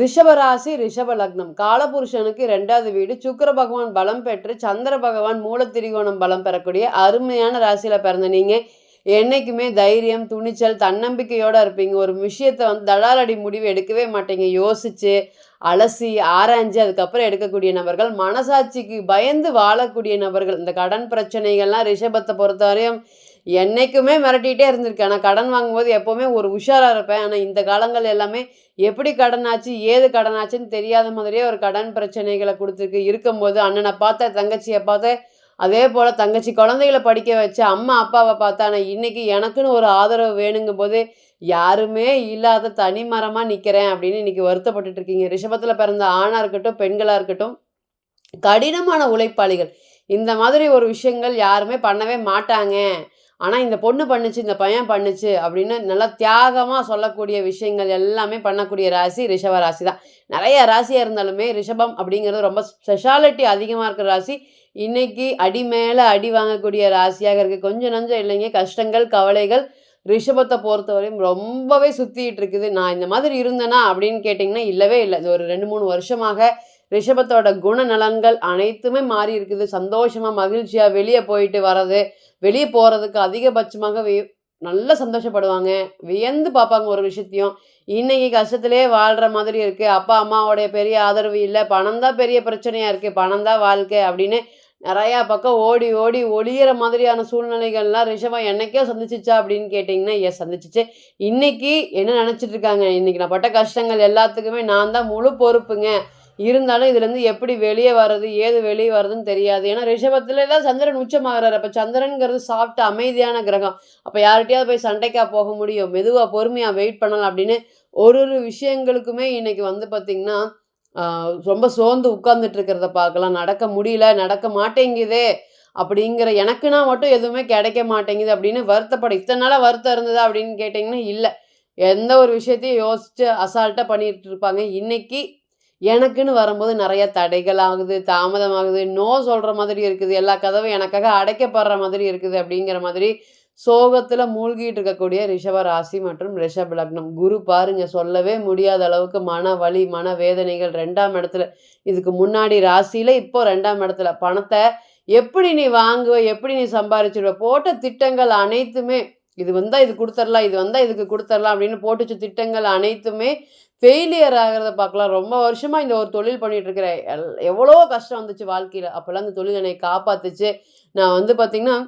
ரிஷபராசி ரிஷப லக்னம் காலபுருஷனுக்கு ரெண்டாவது வீடு. சுக்கிர பகவான் பலம் பெற்று சந்திர பகவான் மூலத்திரிகோணம் பலம் பெறக்கூடிய அருமையான ராசியில் பிறந்த நீங்கள் என்றைக்குமே தைரியம் துணிச்சல் தன்னம்பிக்கையோடு இருப்பீங்க. ஒரு விஷயத்தை வந்து தடாலடி முடிவு எடுக்கவே மாட்டீங்க. யோசிச்சு அலசி ஆராய்ஞ்சு அதுக்கப்புறம் எடுக்கக்கூடிய நபர்கள். மனசாட்சிக்கு பயந்து வாழக்கூடிய நபர்கள். இந்த கடன் பிரச்சனைகள்லாம் ரிஷபத்தை பொறுத்தவரையும் என்றைக்குமே மிரட்டிகிட்டே இருந்திருக்கேன். ஆனால் கடன் வாங்கும்போது எப்போவுமே ஒரு உஷாராக இருப்பேன். ஆனால் இந்த காலங்கள் எல்லாமே எப்படி கடனாச்சு ஏது கடனாச்சுன்னு தெரியாத மாதிரியே ஒரு கடன் பிரச்சனைகளை கொடுத்துருக்கு. இருக்கும்போது அண்ணனை பார்த்த தங்கச்சியை பார்த்த அதே போல் தங்கச்சி குழந்தைகளை படிக்க வச்ச அம்மா அப்பாவை பார்த்தா ஆனால் இன்னைக்கு எனக்குன்னு ஒரு ஆதரவு வேணுங்கும் போது யாருமே இல்லாத தனி மரமாக நிற்கிறேன் அப்படின்னு இன்றைக்கி வருத்தப்பட்டுட்டு இருக்கீங்க. ரிஷபத்தில் பிறந்த ஆணாக இருக்கட்டும் பெண்களாக இருக்கட்டும் கடினமான உழைப்பாளிகள். இந்த மாதிரி ஒரு விஷயங்கள் யாருமே பண்ணவே மாட்டாங்க. ஆனால் இந்த பொண்ணு பண்ணுச்சு இந்த பையன் பண்ணுச்சு அப்படின்னு நல்லா தியாகமாக சொல்லக்கூடிய விஷயங்கள் எல்லாமே பண்ணக்கூடிய ராசி ரிஷப ராசி தான். நிறைய ராசியாக இருந்தாலுமே ரிஷபம் அப்படிங்கிறது ரொம்ப ஸ்பெஷாலிட்டி அதிகமாக இருக்கிற ராசி. இன்னைக்கு அடி மேலே அடி வாங்கக்கூடிய ராசியாக இருக்குது கொஞ்சம் நஞ்சம் இல்லைங்க. கஷ்டங்கள் கவலைகள் ரிஷபத்தை பொறுத்தவரையும் ரொம்பவே சுற்றிட்டு இருக்குது. நான் இந்த மாதிரி இருந்தேனா அப்படின்னு கேட்டிங்கன்னா இல்லவே இல்லை. இது ஒரு ரெண்டு மூணு வருஷமாக ரிஷபத்தோட குணநலன்கள் அனைத்துமே மாறி இருக்குது. சந்தோஷமாக மகிழ்ச்சியாக வெளியே போயிட்டு வர்றது வெளியே போகிறதுக்கு அதிகபட்சமாக வே நல்ல சந்தோஷப்படுவாங்க. வியந்து பார்ப்பாங்க ஒரு விஷயத்தையும். இன்னைக்கு கஷ்டத்திலே வாழ்கிற மாதிரி இருக்குது அப்பா அம்மாவோடைய பெரிய ஆதரவு இல்லை. பணம் தான் பெரிய பிரச்சனையாக இருக்குது பணம் தான் வாழ்க்கை அப்படின்னு நிறையா பக்கம் ஓடி ஓடி ஒளியிற மாதிரியான சூழ்நிலைகள்லாம் ரிஷபம் என்னைக்கோ சந்திச்சிச்சா அப்படின்னு கேட்டிங்கன்னா எஸ் சந்திச்சிச்சு. இன்னைக்கு என்ன நினச்சிட்டு இருக்காங்க? இன்னைக்கு நான் பட்ட கஷ்டங்கள் எல்லாத்துக்குமே நான் தான் முழு பொறுப்புங்க. இருந்தாலும் இதுலேருந்து எப்படி வெளியே வர்றது ஏது வெளியே வர்றதுன்னு தெரியாது. ஏன்னா ரிஷபத்தில் தான் சந்திரன் உச்சமாகறாரு அப்போ சந்திரனுங்கிறது சாஃப்ட் அமைதியான கிரகம். அப்போ யார்கிட்டயாவது போய் சண்டைக்காக போக முடியும்? மெதுவாக பொறுமையாக வெயிட் பண்ணலாம் அப்படின்னு ஒரு ஒரு விஷயங்களுக்குமே இன்றைக்கி வந்து பார்த்திங்கன்னா ரொம்ப சோர்ந்து உட்கார்ந்துட்டு இருக்கிறத பார்க்கலாம். நடக்க முடியல நடக்க மாட்டேங்குதே அப்படிங்கிற எனக்குன்னா மட்டும் எதுவுமே கிடைக்க மாட்டேங்குது அப்படின்னு வருத்தப்பட. இத்தனை நாளாக வருத்தம் இருந்ததா அப்படின்னு கேட்டிங்கன்னா இல்லை. எந்த ஒரு விஷயத்தையும் யோசிச்சு அசால்ட்டாக பண்ணிட்டு இருப்பாங்க. இன்னைக்கு எனக்குன்னு வரும்போது நிறைய தடைகள் ஆகுது தாமதமாகுது நோ சொல்கிற மாதிரி இருக்குது எல்லா கதவும் எனக்காக அடைக்கப்படுற மாதிரி இருக்குது அப்படிங்கிற மாதிரி சோகத்தில் மூழ்கிட்டு இருக்கக்கூடிய ரிஷப ராசி மற்றும் ரிஷப லக்னம். குரு பாருங்க சொல்லவே முடியாத அளவுக்கு மன வலி மன வேதனைகள் ரெண்டாம் இடத்துல. இதுக்கு முன்னாடி ராசியில் இப்போ ரெண்டாம் இடத்துல. பணத்தை எப்படி நீ வாங்குவ எப்படி நீ சம்பாரிச்சிடுவ போட்ட திட்டங்கள் அனைத்துமே இது வந்தால் இது கொடுத்துடலாம் இது வந்தால் இதுக்கு கொடுத்துடலாம் அப்படின்னு போட்டுச்சு திட்டங்கள் அனைத்துமே ஃபெயிலியர் ஆகிறத பார்க்கலாம். ரொம்ப வருஷமாக இந்த ஒரு தொழில் பண்ணிகிட்ருக்கிற எல் எவ்வளோ கஷ்டம் வந்துச்சு வாழ்க்கையில். அப்போல்லாம் இந்த தொழில் என்னை காப்பாத்துச்சு. நான் வந்து பார்த்திங்கன்னா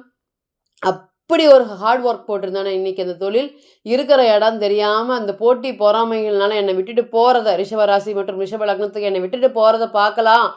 அப்படி ஒரு ஹார்ட் ஒர்க் போட்டிருந்தானே. இன்றைக்கி அந்த தொழில் இருக்கிற இடம் தெரியாமல் அந்த போட்டி பொறாமைகள்னால என்னை விட்டுட்டு போகிறத ரிஷபராசி மற்றும் ரிஷப லக்னத்துக்கு என்னை விட்டுட்டு போகிறத பார்க்கலாம்.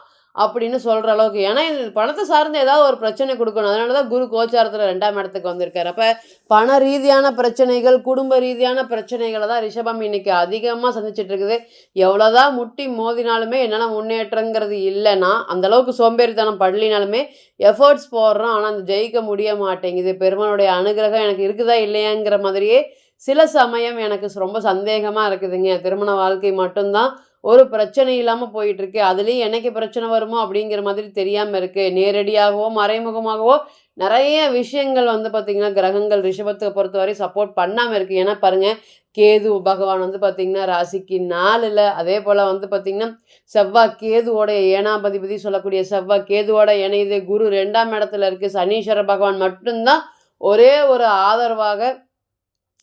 அப்படின்னு சொல்கிற அளவுக்கு. ஏன்னா பணத்தை சார்ந்து ஏதாவது ஒரு பிரச்சனை கொடுக்கணும். அதனால தான் குரு கோச்சாரத்தில் ரெண்டாம் இடத்துக்கு வந்திருக்காரு. அப்போ பண ரீதியான பிரச்சனைகள் குடும்ப ரீதியான பிரச்சனைகளை தான் ரிஷபம் இன்னைக்கு அதிகமாக சந்திச்சுட்டு இருக்குது. எவ்வளோதான் முட்டி மோதினாலுமே என்னால் முன்னேற்றங்கிறது இல்லைன்னா அந்த அளவுக்கு சோம்பேறித்தனம் படலினாலுமே எஃபர்ட்ஸ் போடுறோம். ஆனால் அந்த ஜெயிக்க முடிய மாட்டேங்குது. பெருமானுடைய அனுகிரகம் எனக்கு இருக்குதா இல்லையாங்கிற மாதிரியே சில சமயம் எனக்கு ரொம்ப சந்தேகமாக இருக்குதுங்க. திருமண வாழ்க்கை மட்டும்தான் ஒரு பிரச்சனை இல்லாமல் போயிட்டு இருக்கு அதுலேயும் என்னைக்கு பிரச்சனை வருமோ அப்படிங்கிற மாதிரி தெரியாமல் இருக்கு. நேரடியாகவோ மறைமுகமாகவோ நிறைய விஷயங்கள் வந்து பார்த்திங்கன்னா கிரகங்கள் ரிஷபத்தை பொறுத்தவரை சப்போர்ட் பண்ணாமல் இருக்குது ஏன்னா பாருங்கள் கேது பகவான் வந்து பார்த்திங்கன்னா ராசிக்கு நாலில். அதே போல் வந்து பார்த்திங்கன்னா செவ்வாய் கேதுவோட ஏனாபதிபதி சொல்லக்கூடிய செவ்வாய் கேதுவோட இணையுது குரு ரெண்டாம் இடத்துல இருக்குது சனீஸ்வர பகவான் மட்டும்தான் ஒரே ஒரு ஆதரவாக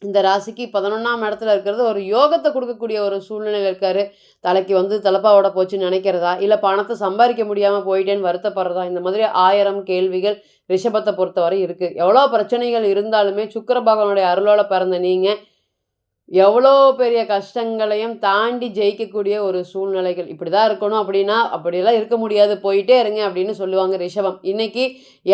இந்த ராசிக்கு பதினொன்றாம் இடத்துல இருக்கிறது ஒரு யோகத்தை கொடுக்கக்கூடிய ஒரு சூழ்நிலையில் இருக்காரு. தலைக்கு வந்து தலைப்பாவோட போச்சுன்னு நினைக்கிறதா? இல்லை பணத்தை சம்பாதிக்க முடியாமல் போயிட்டேன்னு வருத்தப்படுறதா? இந்த மாதிரி ஆயிரம் கேள்விகள் ரிஷபத்தை பொறுத்தவரை இருக்குது எவ்வளோ பிரச்சனைகள் இருந்தாலுமே சுக்கர பகவானுடைய அருளோட பிறந்த நீங்கள் எவ்வளோ பெரிய கஷ்டங்களையும் தாண்டி ஜெயிக்கக்கூடிய ஒரு சூழ்நிலைகள் இப்படி தான் இருக்கணும் அப்படின்னா அப்படியெல்லாம் இருக்க முடியாது போயிட்டே இருங்க அப்படின்னு சொல்லுவாங்க ரிஷபம். இன்னைக்கு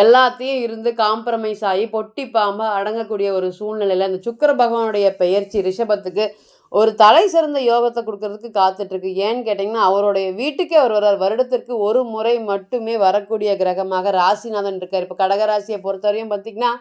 எல்லாத்தையும் இருந்து காம்ப்ரமைஸ் ஆகி பொட்டி பாம்பா அடங்கக்கூடிய ஒரு சூழ்நிலையில் இந்த சுக்கர பகவானுடைய பெயர்ச்சி ரிஷபத்துக்கு ஒரு தலை சிறந்த யோகத்தை கொடுக்கறதுக்கு காத்துட்ருக்கு. ஏன்னு கேட்டிங்கன்னா அவருடைய வீட்டுக்கே அவர் வர்றார். வருடத்திற்கு ஒரு முறை மட்டுமே வரக்கூடிய கிரகமாக ராசிநாதன் இருக்கார். இப்போ கடகராசியை பொறுத்தவரையும் பார்த்திங்கன்னா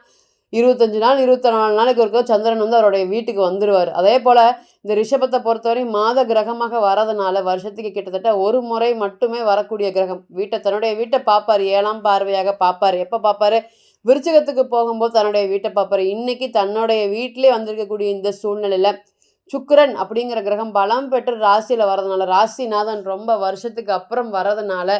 இருபத்தஞ்சு நாள் இருபத்தி நாலு நாளைக்கு ஒருக்கோ சந்திரன் வந்து அவருடைய வீட்டுக்கு வந்துடுவார் அதே போல் இந்த ரிஷபத்தை பொறுத்தவரை மாத கிரகமாக வரதுனால வருஷத்துக்கு கிட்டத்தட்ட ஒரு முறை மட்டுமே வரக்கூடிய கிரகம். வீட்டை தன்னுடைய வீட்டை பார்ப்பார் ஏழாம் பார்வையாக பார்ப்பார். எப்போ பார்ப்பார்? விருச்சிகத்துக்கு போகும்போது தன்னுடைய வீட்டை பார்ப்பார். இன்னைக்கு தன்னுடைய வீட்டிலே வந்திருக்கக்கூடிய இந்த சூழ்நிலையில் சுக்கரன் அப்படிங்கிற கிரகம் பலம் பெற்று ராசியில் வரதுனால ராசிநாதன் ரொம்ப வருஷத்துக்கு அப்புறம் வரதுனால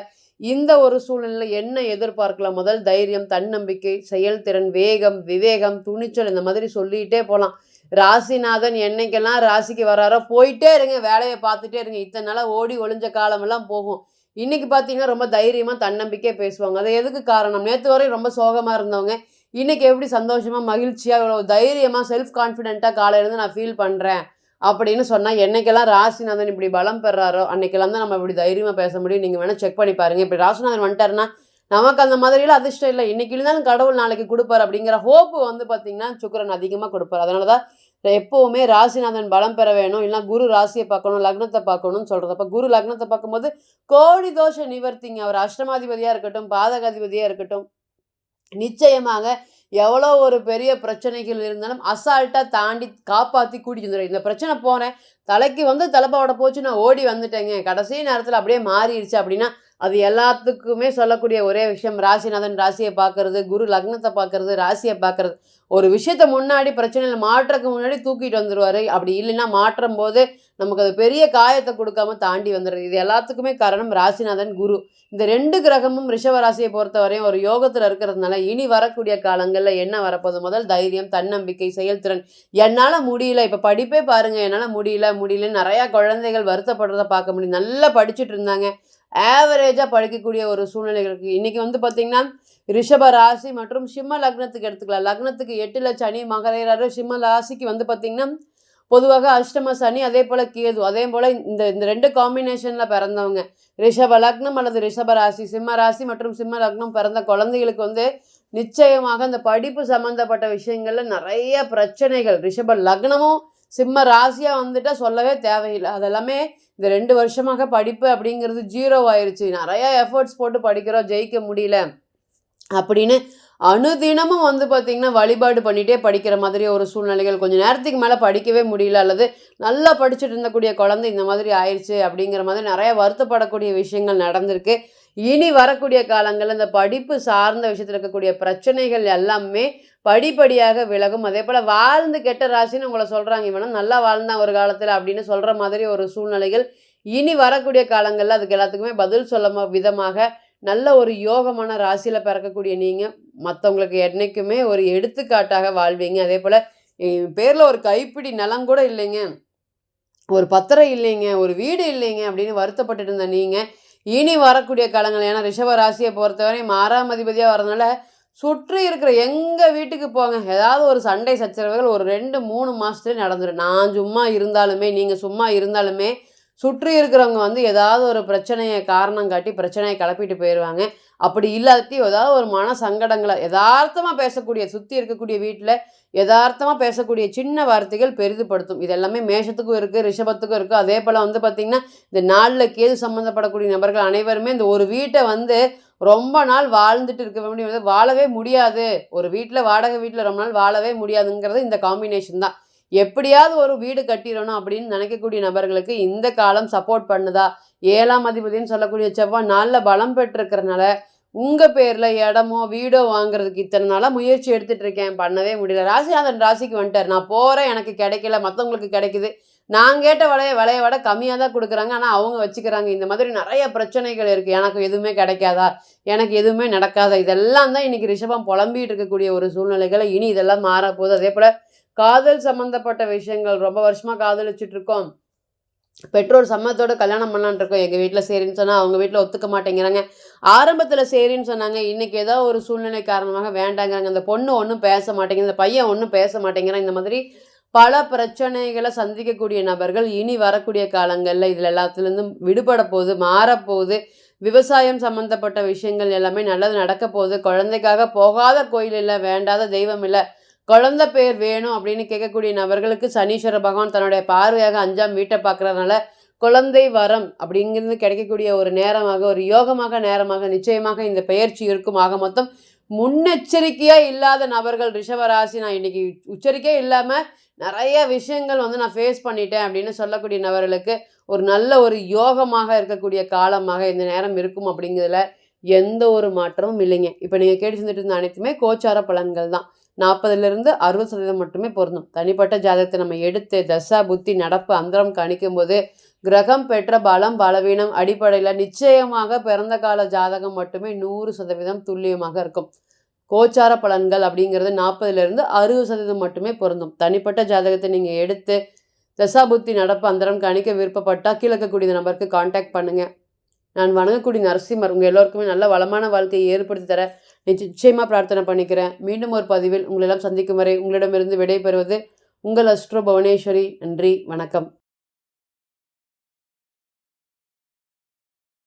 இந்த ஒரு சூழ்நிலையில் என்ன எதிர்பார்க்கலாம்? முதல் தைரியம் தன்னம்பிக்கை செயல்திறன் வேகம் விவேகம் துணிச்சல் இந்த மாதிரி சொல்லிகிட்டே போகலாம் ராசிநாதன் என்னைக்கெல்லாம் ராசிக்கு வராரோ போயிட்டே இருங்க வேலையை பார்த்துட்டே இருங்க. இத்தனை நாளாக ஓடி ஒளிஞ்ச காலமெல்லாம் போகும். இன்றைக்கி பார்த்தீங்கன்னா ரொம்ப தைரியமாக தன்னம்பிக்கையாக பேசுவாங்க. அது எதுக்கு காரணம்? நேற்று வரையும் ரொம்ப சோகமாக இருந்தவங்க. இன்றைக்கி எப்படி சந்தோஷமாக மகிழ்ச்சியாக இவ்வளோ தைரியமாக செல்ஃப் கான்ஃபிடென்ட்டாக காலையிலேருந்து நான் ஃபீல் பண்ணுறேன் அப்படின்னு சொன்னால் என்னைக்கெல்லாம் ராசிநாதன் இப்படி பலம் பெறாரோ அன்றைக்கெல்லாம் தான் நம்ம இப்படி தைரியமாக பேச முடியும். நீங்கள் வேணால் செக் பண்ணி பாருங்கள் இப்படி ராசிநாதன் வந்துட்டாருன்னா நமக்கு அந்த மாதிரியெல்லாம் அதிர்ஷ்டம் இல்லை. இன்றைக்கி இருந்தாலும் கடவுள் நாளைக்கு கொடுப்பார் அப்படிங்கிற ஹோப்பு வந்து பார்த்திங்கன்னா சுக்கரன் அதிகமாக கொடுப்பார். அதனால தான் எப்போவுமே ராசிநாதன் பலம் பெற வேணும். இல்லைனா குரு ராசியை பார்க்கணும் லக்னத்தை பார்க்கணும்னு சொல்கிறது அப்போ குரு லக்னத்தை பார்க்கும்போது கோடி தோஷ நிவர்த்திங்க. அவர் அஷ்டமாதிபதியாக இருக்கட்டும் பாதகாதிபதியாக இருக்கட்டும் நிச்சயமாக எவ்வளோ ஒரு பெரிய பிரச்சனைகள் இருந்தாலும் அசால்ட்டாக தாண்டி காப்பாற்றி கூட்டிட்டு வந்துடும் இந்த பிரச்சனை போனேன் தலைக்கு வந்து தலைப்பாவோட போச்சு நான் ஓடி வந்துட்டேங்க. கடைசி நேரத்தில் அப்படியே மாறிடுச்சு அப்படின்னா அது எல்லாத்துக்குமே சொல்லக்கூடிய ஒரே விஷயம். ராசிநாதன் ராசியை பார்க்கறது குரு லக்னத்தை பார்க்கறது ராசியை பார்க்கறது. ஒரு விஷயத்த முன்னாடி பிரச்சனையில் மாற்றக்கு முன்னாடி தூக்கிட்டு வந்துடுவார் அப்படி இல்லைன்னா மாற்றும் போது நமக்கு அது பெரிய காயத்தை கொடுக்காம தாண்டி வந்துடுறது. இது எல்லாத்துக்குமே காரணம் ராசிநாதன் குரு. இந்த ரெண்டு கிரகமும் ரிஷவ ராசியை பொறுத்தவரையும் ஒரு யோகத்தில் இருக்கிறதுனால இனி வரக்கூடிய காலங்களில் என்ன வரப்போது முதல் தைரியம் தன்னம்பிக்கை செயல்திறன். என்னால் முடியல. இப்போ படிப்பே பாருங்கள் என்னால் முடியல முடியலன்னு நிறையா குழந்தைகள் வருத்தப்படுறத பார்க்க முடியும். நல்லா படிச்சுட்டு இருந்தாங்க. ஆவரேஜாக படிக்கக்கூடிய ஒரு சூழ்நிலை இருக்குது இன்றைக்கி வந்து பார்த்திங்கன்னா ரிஷப ராசி மற்றும் சிம்ம லக்னத்துக்கு எடுத்துக்கலாம். லக்னத்துக்கு எட்டில் சனி மகரேராரு சிம்ம ராசிக்கு வந்து பார்த்திங்கன்னா பொதுவாக அஷ்டம சனி அதே போல் கேது அதே போல் இந்த இந்த ரெண்டு காம்பினேஷனில் பிறந்தவங்க. ரிஷப லக்னம் அல்லது ரிஷப ராசி சிம்ம ராசி மற்றும் சிம்ம லக்னம் பிறந்த குழந்தைகளுக்கு வந்து நிச்சயமாக இந்த படிப்பு சம்மந்தப்பட்ட விஷயங்களில் நிறைய பிரச்சனைகள். ரிஷப லக்னமும் சிம்ம ராசியாக வந்துட்டால் சொல்லவே தேவையில்லை. அதெல்லாமே இந்த ரெண்டு வருஷமாக படிப்பு அப்படிங்கிறது ஜீரோ ஆயிடுச்சு நிறையா எஃபர்ட்ஸ் போட்டு படிக்கிறோம். ஜெயிக்க முடியல. அப்படின்னு அனுதினமும் வந்து பார்த்திங்கன்னா வழிபாடு பண்ணிகிட்டே படிக்கிற மாதிரி ஒரு சூழ்நிலைகள். கொஞ்சம் நேரத்துக்கு மேலே படிக்கவே முடியல அல்லது நல்லா படிச்சுட்டு இருந்தக்கூடிய குழந்தை இந்த மாதிரி ஆயிடுச்சு அப்படிங்கிற மாதிரி நிறைய வருத்தப்படக்கூடிய விஷயங்கள் நடந்திருக்கு. இனி வரக்கூடிய காலங்களில் இந்த படிப்பு சார்ந்த விஷயத்தில் இருக்கக்கூடிய பிரச்சனைகள் எல்லாமே படிப்படியாக விலகும். அதே போல் வாழ்ந்து கெட்ட ராசின்னு உங்களை சொல்கிறாங்க இவனும் நல்லா வாழ்ந்தான் ஒரு காலத்தில் அப்படின்னு சொல்கிற மாதிரி ஒரு சூழ்நிலைகள் இனி வரக்கூடிய காலங்களில் அதுக்கு எல்லாத்துக்குமே பதில் சொல்ல விதமாக நல்ல ஒரு யோகமான ராசியில் பிறக்கக்கூடிய நீங்கள் மற்றவங்களுக்கு என்றைக்குமே ஒரு எடுத்துக்காட்டாக வாழ்வீங்க. அதே போல் பேரில் ஒரு கைப்பிடி நிலம் கூட இல்லைங்க. ஒரு பத்திரம் இல்லைங்க. ஒரு வீடு இல்லைங்க அப்படின்னு வருத்தப்பட்டு இருந்த நீங்கள் இனி வரக்கூடிய காலங்கள் ஏன்னா ரிஷப ராசியை பொறுத்தவரை மாறாம் அதிபதியாக வரதுனால சுற்றி இருக்கிற எங்கள் வீட்டுக்கு போங்க. ஏதாவது ஒரு சண்டை சச்சரவுகள் ஒரு ரெண்டு மூணு மாதத்துலேயே நடந்துடும் நான் சும்மா இருந்தாலுமே நீங்கள் சும்மா இருந்தாலுமே சுற்றி இருக்கிறவங்க வந்து ஏதாவது ஒரு பிரச்சனையை காரணம் காட்டி பிரச்சனையை கிளப்பிட்டு போயிடுவாங்க அப்படி இல்லாட்டி ஏதாவது ஒரு மன சங்கடங்களை யதார்த்தமாக பேசக்கூடிய சுற்றி இருக்கக்கூடிய வீட்டில் யதார்த்தமாக பேசக்கூடிய சின்ன வார்த்தைகள் பெரிதுபடுத்தும். இது எல்லாமே மேஷத்துக்கும் இருக்குது ரிஷபத்துக்கும் இருக்குது அதே போல் வந்து பார்த்திங்கன்னா இந்த நாளில் கேது சம்மந்தப்படக்கூடிய நபர்கள் அனைவருமே இந்த ஒரு வீட்டை வந்து ரொம்ப நாள் வாழ்ந்துட்டு இருக்க வேண்டியது வாழவே முடியாது. ஒரு வீட்டில் வாடகை வீட்டில் ரொம்ப நாள் வாழவே முடியாதுங்கிறது இந்த காம்பினேஷன் தான். எப்படியாவது ஒரு வீடு கட்டிடணும் அப்படின்னு நினைக்கக்கூடிய நபர்களுக்கு இந்த காலம் சப்போர்ட் பண்ணுதா? ஏழாம் அதிபதினு சொல்லக்கூடிய செவ்வாய் நாளில் பலம் பெற்றிருக்கிறனால உங்கள் பேரில் இடமோ வீடோ வாங்குறதுக்கு இத்தனை நாளாக முயற்சி எடுத்துகிட்டு இருக்கேன். பண்ணவே முடியல. ராசிநாதன் ராசிக்கு வந்துட்டார். நான் போகிறேன் எனக்கு கிடைக்கல. மற்றவங்களுக்கு கிடைக்குது. நான் கேட்ட விலைய விலையை விட கம்மியாக தான் கொடுக்குறாங்க. ஆனால் அவங்க வச்சுக்கிறாங்க. இந்த மாதிரி நிறைய பிரச்சனைகள் இருக்குது எனக்கு எதுவுமே கிடைக்காதா? எனக்கு எதுவுமே நடக்காதா? இதெல்லாம் தான் இன்றைக்கி ரிஷபம் புலம்பிகிட்டு இருக்கக்கூடிய ஒரு சூழ்நிலைகளை இனி இதெல்லாம் மாறப்போகுது. அதே போல் காதல் சம்மந்தப்பட்ட விஷயங்கள் ரொம்ப வருஷமாக காதலிச்சுட்டு இருக்கோம். பெற்றோர் சம்மத்தோட கல்யாணம் பண்ணலான் இருக்கோம். எங்கள் வீட்டில் சரின்னு சொன்னால் அவங்க வீட்டில் ஒத்துக்க மாட்டேங்கிறாங்க. ஆரம்பத்தில் சரின்னு சொன்னாங்க. இன்றைக்கி ஏதோ ஒரு சூழ்நிலை காரணமாக வேண்டாங்கிறாங்க. அந்த பொண்ணு ஒன்றும் பேச மாட்டேங்குது. இந்த பையன் ஒன்றும் பேச மாட்டேங்கிறான். இந்த மாதிரி பல பிரச்சனைகளை சந்திக்கக்கூடிய நபர்கள் இனி வரக்கூடிய காலங்களில் இதில் எல்லாத்துலேருந்தும் விடுபட போகுது மாறப்போகுது விவசாயம் சம்மந்தப்பட்ட விஷயங்கள் எல்லாமே நல்லது நடக்க போகுது. குழந்தைக்காக போகாத கோயில் இல்லை வேண்டாத தெய்வம் இல்லை குழந்த பேர் வேணும் அப்படின்னு கேட்கக்கூடிய நபர்களுக்கு சனீஸ்வர பகவான் தன்னுடைய பார்வையாக அஞ்சாம் வீட்டை பார்க்குறதுனால குழந்தை வரம் அப்படிங்கிறது கிடைக்கக்கூடிய ஒரு நேரமாக ஒரு யோகமாக நேரமாக நிச்சயமாக இந்த பெயர்ச்சி இருக்கும். ஆக மொத்தம் முன்னெச்சரிக்கையாக இல்லாத நபர்கள் ரிஷபராசி. நான் இன்னைக்கு உச்சரிக்கையே இல்லாமல் நிறைய விஷயங்கள் வந்து நான் ஃபேஸ் பண்ணிட்டேன் அப்படின்னு சொல்லக்கூடிய நபர்களுக்கு ஒரு நல்ல ஒரு யோகமாக இருக்கக்கூடிய காலமாக இந்த நேரம் இருக்கும் அப்படிங்கிறதுல எந்த ஒரு மாற்றமும் இல்லைங்க. இப்போ நீங்கள் கேட்டு செஞ்சுட்டு இருந்த அனைத்துமே கோச்சார பலன்கள் தான். நாற்பதுலேருந்து அறுபது சதவீதம் மட்டுமே பொருந்தும். தனிப்பட்ட ஜாதகத்தை நம்ம எடுத்து தசா புத்தி நடப்பு அந்தரம் கணிக்கும்போது கிரகம் பெற்ற பலம் பலவீனம் அடிப்படையில் நிச்சயமாக பிறந்த கால ஜாதகம் மட்டுமே நூறு சதவீதம் துல்லியமாக இருக்கும். கோச்சார பலன்கள் அப்படிங்கிறது நாற்பதுலேருந்து அறுபது சதவீதம் மட்டுமே பொருந்தும். தனிப்பட்ட ஜாதகத்தை நீங்கள் எடுத்து தசாபுத்தி நடப்பு அந்தரம் கணிக்க விருப்பப்பட்டால் கீழக்கக்கூடிய இருக்கக்கூடிய நம்பருக்கு காண்டாக்ட் பண்ணுங்கள் நான் வணங்கக்கூடிய நரசிம்மர் உங்கள் எல்லோருக்குமே நல்ல வளமான வாழ்க்கையை ஏற்படுத்தி தர நிச்சயமாக பிரார்த்தனை பண்ணிக்கிறேன். மீண்டும் ஒரு பதிவில் உங்களெல்லாம் சந்திக்கும் வரை உங்களிடமிருந்து விடைபெறுவது உங்கள் அஸ்ட்ரோ புவனேஸ்வரி. நன்றி வணக்கம்.